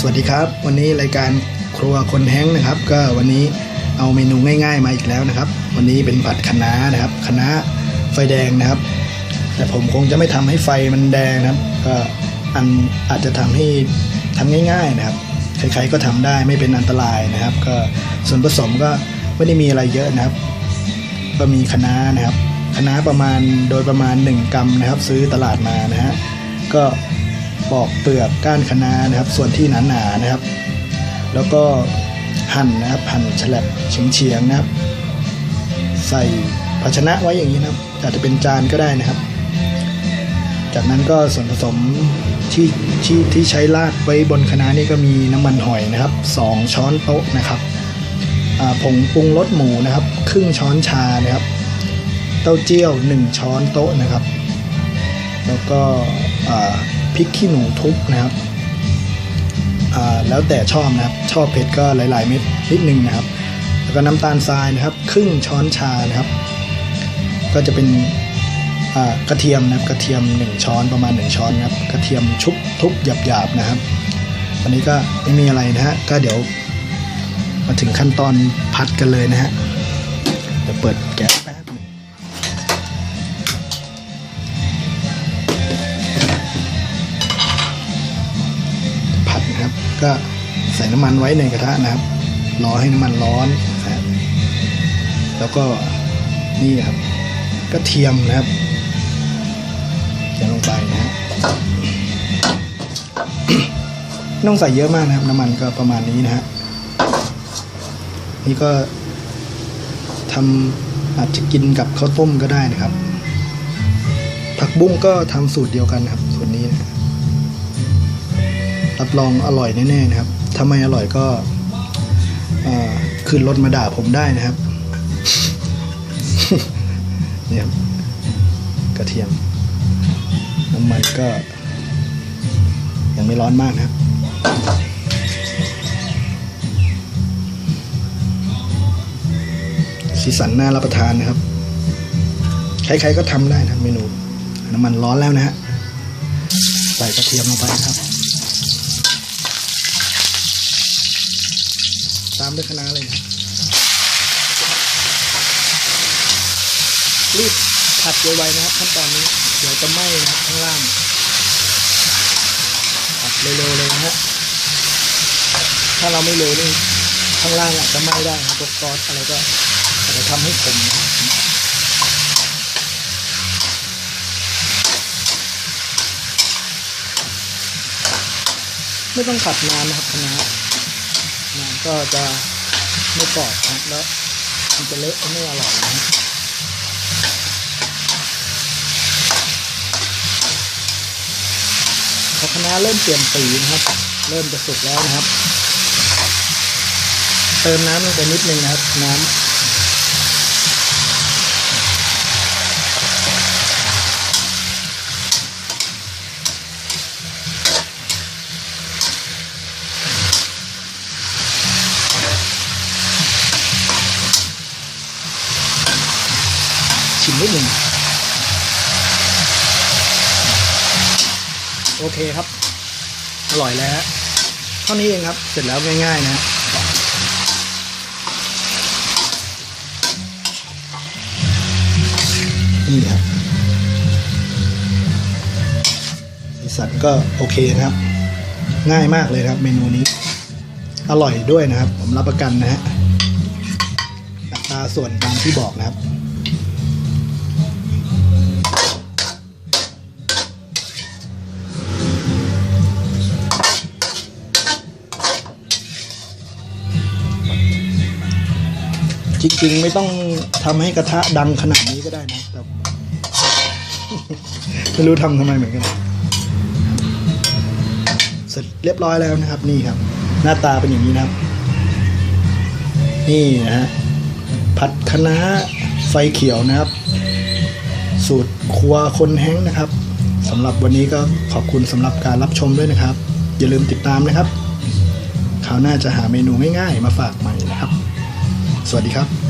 สวัสดีครับ วันนี้รายการครัวคนแห้งนะครับ ก็วันนี้เอาเมนูง่าย ๆ มาอีกแล้วนะครับ วันนี้เป็นผัดคะน้านะครับคะน้าไฟแดงนะครับ แต่ผมคงจะไม่ทำให้ไฟมันแดงนะครับ ก็อันอาจจะทำให้ทำง่าย ๆนะครับใครๆก็ทำได้ไม่เป็นอันตรายนะครับ ก็ส่วนผสมก็ไม่ได้มีอะไรเยอะนะครับ ก็มีคะน้านะครับคะน้าประมาณโดยประมาณ 1กรัมนะครับ ซื้อตลาดมานะฮะก็ ปอกเปลือกก้านคะน้านะครับ ส่วนที่หนาๆนะครับ แล้วก็หั่นนะครับหั่นฉลับเฉียงๆนะครับ ใส่ภาชนะไว้อย่างนี้นะครับ อาจจะเป็นจานก็ได้นะครับ จากนั้นก็ส่วนผสมที่ที่ที่ใช้ราดไว้บนคะน้านี่ก็มีน้ำมันหอยนะครับ 2 ช้อนโต๊ะนะครับผงปรุงรสหมูนะครับ ครึ่งช้อนชานะครับ เต้าเจี้ยว 1 ช้อนโต๊ะนะครับ แล้วก็ พริกขี้หนูทุบนะครับแล้วแต่ชอบนะครับ ชอบเผ็ดก็หลาย ๆ เม็ดนิดนึงนะครับ แล้วก็น้ำตาลทรายนะครับ ครึ่งช้อนชานะครับ ก็จะเป็นกระเทียมนะครับ กระเทียม 1 ช้อนประมาณ 1 ช้อนนะครับ กระเทียมชุบทุบหยาบๆนะครับวันนี้ก็ไม่มีอะไรนะฮะก็เดี๋ยวมาถึงขั้นตอนผัดกันเลยนะฮะเดี๋ยวเปิดแก๊ส ก็ใส่น้ำมันไว้ในกระทะนะครับ รอให้น้ำมันร้อนนะแล้วก็นี่ครับกระเทียมนะครับจะลงไปนะฮะต้องใส่เยอะมากนะครับ น้ำมันก็ประมาณนี้นะฮะนี่ก็ทำอาจจะกินกับข้าวต้มก็ได้นะครับ ผักบุ้งก็ทำสูตรเดียวกันนะครับ ส่วนนี้นะ รับรองอร่อยแน่ๆนะครับ ถ้าไม่อร่อยก็ขึ้นรถมาด่าผมได้นะครับเนี่ยครับกระเทียมน้ำมันก็ ยังไม่ร้อนมากนะครับสีสันน่ารับประทานนะครับ ใครๆก็ทำได้นะเมนู น้ำมันร้อนแล้วนะฮะ ใส่กระเทียมลงไปนะครับ ตามด้วยคะน้าเลยนะรีบผัดไวๆนะครับขั้นตอนนี้ เดี๋ยวจะไหม้นะครับข้างล่างผัดเร็วๆเลยนะฮะถ้าเราไม่เร็วนี่ข้างล่างอาจจะไหม้ได้นะพวกซอสอะไรก็อาจจะทำให้ขมไม่ต้องผัดนานนะครับคะน้า มันก็จะไม่กรอบนะครับแล้วมันจะเละไม่อร่อยนะพอคะน้าเริ่มเปลี่ยนสีนะครับ เริ่มจะสุกแล้วนะครับ เติมน้ำลงไปนิดนึงนะครับ น้ำ นิดหนึ่งโอเคครับ อร่อยแล้วฮะเท่านี้เองครับ เสร็จแล้วง่ายๆนะนี่ครับสีสันก็โอเคนะครับ ง่ายมากเลยครับ เมนูนี้ อร่อยด้วยนะครับ ผมรับประกันนะฮะอัตราส่วนตามที่บอกนะครับ ริง ๆ ไม่ต้องทำให้กระทะดังขนาดนี้ก็ได้นะแต่ไม่รู้ทำทำไมเหมือนกัน เสร็จเรียบร้อยแล้วนะครับ นี่ครับ หน้าตาเป็นอย่างนี้นะครับ นี่นะฮะผัดคะน้าไฟเขียวนะครับ สูตรครัวคนแห้งนะครับสำหรับวันนี้ก็ขอบคุณสำหรับการรับชมด้วยนะครับ อย่าลืมติดตามนะครับ คราวหน้าจะหาเมนูง่ายๆ มาฝากใหม่นะครับ สวัสดีครับ